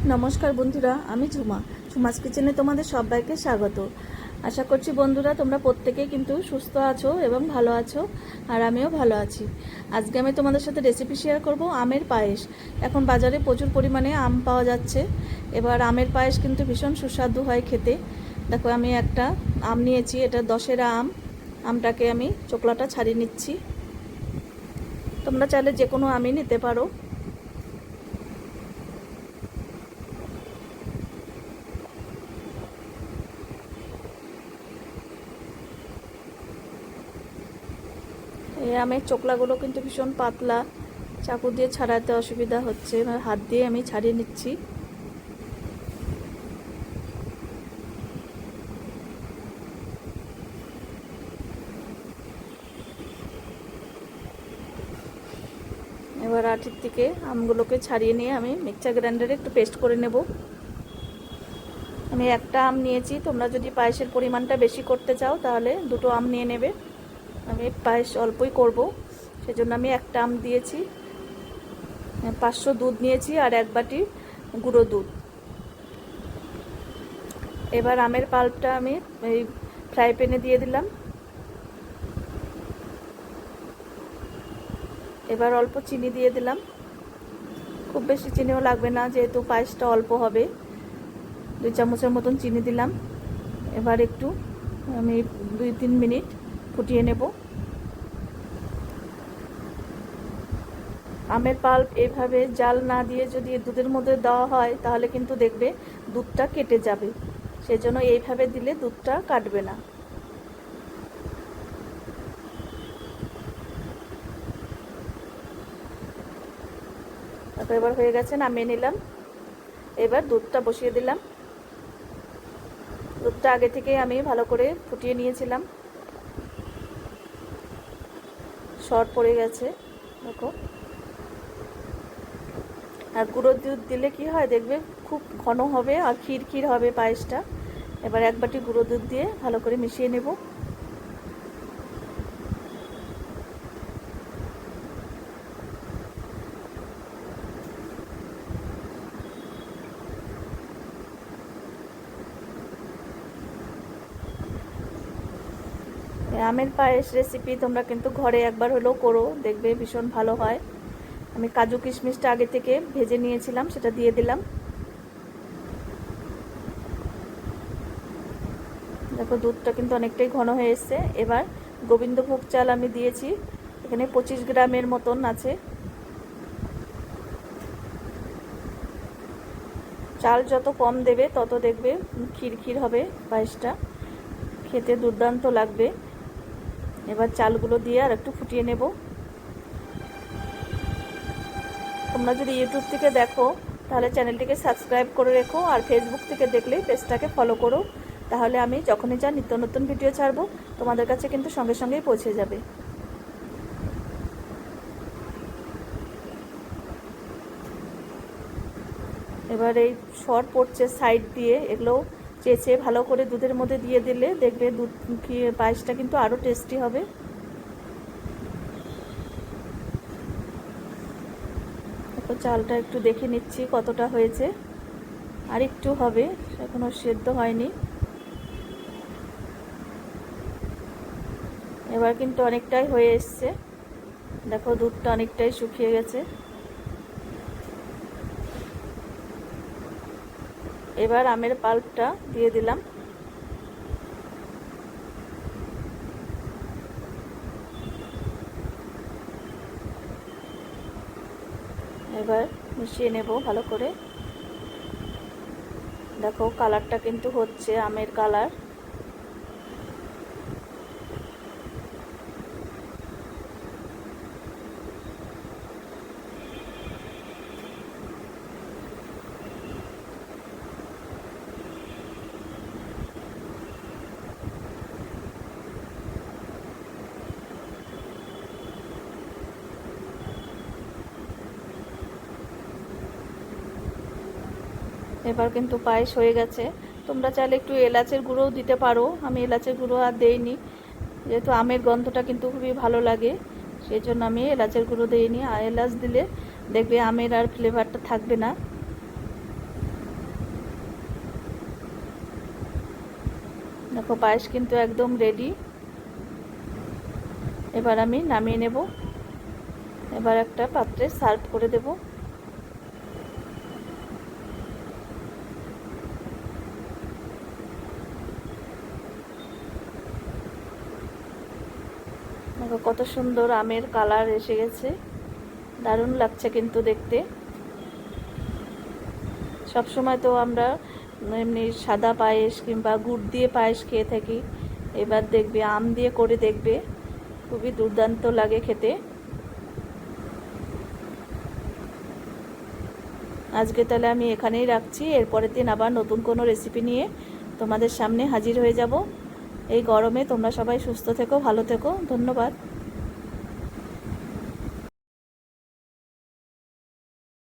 নমস্কার বন্ধুরা, আমি ঝুমা। ঝুমাস কিচেনে তোমাদের সবাইকে স্বাগত। আশা করছি বন্ধুরা, তোমরা প্রত্যেকেই কিন্তু সুস্থ আছো এবং ভালো আছো, আর আমিও ভালো আছি। আজকে আমি তোমাদের সাথে রেসিপি শেয়ার করব আমের পায়েস। এখন বাজারে প্রচুর পরিমাণে আম পাওয়া যাচ্ছে। এবার আমের পায়েস কিন্তু ভীষণ সুস্বাদু হয় খেতে। দেখো, আমি একটা আম নিয়েছি, এটা দশেরা আম। আমটাকে আমি চোকলাটা ছাড়িয়ে নিচ্ছি। তোমরা চাইলে যে কোনো আমই নিতে পারো এই আমের চোকলাগুলো কিন্তু ভীষণ পাতলা। চাকু দিয়ে ছাড়াতে অসুবিধা হচ্ছে হাত দিয়ে আমি ছাড়িয়ে নিচ্ছি। এবার আটির থেকে আমগুলোকে ছাড়িয়ে নিয়ে আমি মিক্সার গ্রাইন্ডারে একটু পেস্ট করে নেব। আমি একটা আম নিয়েছি, তোমরা যদি পায়েসের পরিমাণটা বেশি করতে চাও তাহলে দুটো আম নিয়ে নেবে। আমি পায়েস অল্পই করব। সেজন্য আমি একটা আম দিয়েছি, পাঁচশো দুধ নিয়েছি আর এক বাটি গুঁড়ো দুধ। এবার আমের পাল্পটা আমি এই ফ্রাই প্যানে দিয়ে দিলাম। এবার অল্প চিনি দিয়ে দিলাম। খুব বেশি চিনিও লাগবে না, যেহেতু পায়েসটা অল্প হবে। দুই চামচের মতন চিনি দিলাম। এবার একটু আমি দুই তিন মিনিট ফুটিয়ে নেব। আমের পাল্প এভাবে জাল না দিয়ে যদি দুধের মধ্যে দেওয়া হয়, তাহলে কিন্তু দেখবে দুধটা কেটে যাবে। সেজন্য এইভাবে দিলে দুধটা কাটবে না। তারপর এবার হয়ে গেছে নামিয়ে নিলাম। এবার দুধটা বসিয়ে দিলাম। দুধটা আগে থেকেই আমি ভালো করে ফুটিয়ে নিয়েছিলাম। শর্ট পড়ে গেছে, দেখো। আর গুঁড়ো দুধ দিলে কি হয়, দেখবে খুব ঘন হবে আর ক্ষীর ক্ষীর হবে পায়েসটা। এবার এক বাটি গুঁড়ো দুধ দিয়ে ভালো করে মিশিয়ে নেব। আমের পায়েস রেসিপি তোমরা কিন্তু ঘরে একবার হলেও করো, দেখবে ভীষণ ভালো হয়। আমি কাজু কিশমিশটা আগে থেকে ভেজে নিয়েছিলাম, সেটা দিয়ে দিলাম। দেখো দুধটা কিন্তু অনেকটাই ঘন হয়ে এসছে। এবার গোবিন্দভোগ চাল আমি দিয়েছি, এখানে পঁচিশ গ্রামের মতন আছে। চাল যত কম দেবে তত দেখবে ক্ষীর ক্ষীর হবে পায়েসটা। খেতে দুর্দান্ত লাগবে। এবার চালগুলো দিয়ে আর একটু ফুটিয়ে নেব। তোমরা যদি ইউটিউব থেকে দেখো, তাহলে চ্যানেলটিকে সাবস্ক্রাইব করে রেখো আর ফেসবুক থেকে দেখলে পেজটাকে ফলো করো। তাহলে আমি যখনই যা নিত্য নতুন ভিডিও ছাড়বো, তোমাদের কাছে কিন্তু সঙ্গে সঙ্গেই পৌঁছে যাবে। এবার এই শর পড়ছে সাইড দিয়ে, এগুলো চেঁচে ভালো করে দুধের মধ্যে দিয়ে দিলে দেখবে দুধ পায়েসটা কিন্তু আরও টেস্টি হবে। চালটা একটু দেখে নিচ্ছি কতটা হয়েছে। আর একটু হবে এখনও সেদ্ধ হয়নি। এবার কিন্তু অনেকটাই হয়ে এসছে। দেখো দুধটা অনেকটাই শুকিয়ে গেছে। এবার আমের পাল্পটা দিয়ে দিলাম। এবার মিশিয়ে নেব ভালো করে। দেখো কালারটা কিন্তু হচ্ছে আমের কালার এবার কিন্তু পায়েস হয়ে গেছে। তোমরা চাইলে একটু এলাচের গুঁড়োও দিতে পারো। আমি এলাচের গুঁড়ো আর দেইনি। যেহেতু আমের গন্ধটা কিন্তু খুবই ভালো লাগে সেই জন্য আমি এলাচের গুঁড়ো দিইনি। আর এলাচ দিলে দেখবে আমের আর ফ্লেভারটা থাকবে না। দেখো, পায়েস কিন্তু একদম রেডি এবার আমি নামিয়ে নেব। এবার একটা পাত্রে সার্ভ করে দেবো। দেখো, কত সুন্দর আমের কালার এসে গেছে। দারুণ লাগছে কিন্তু দেখতে। সবসময় তো আমরা এমনি সাদা পায়েস কিংবা গুড় দিয়ে পায়েস খেয়ে থাকি। এবার দেখবে, আম দিয়ে করে দেখবে। খুবই দুর্দান্ত লাগে খেতে। আজকে তাহলে আমি এখানেই রাখছি। এরপরের দিন আবার নতুন কোনো রেসিপি নিয়ে তোমাদের সামনে হাজির হয়ে যাব। এই গরমে তোমরা সবাই সুস্থ থেকো ভালো থেকো। ধন্যবাদ।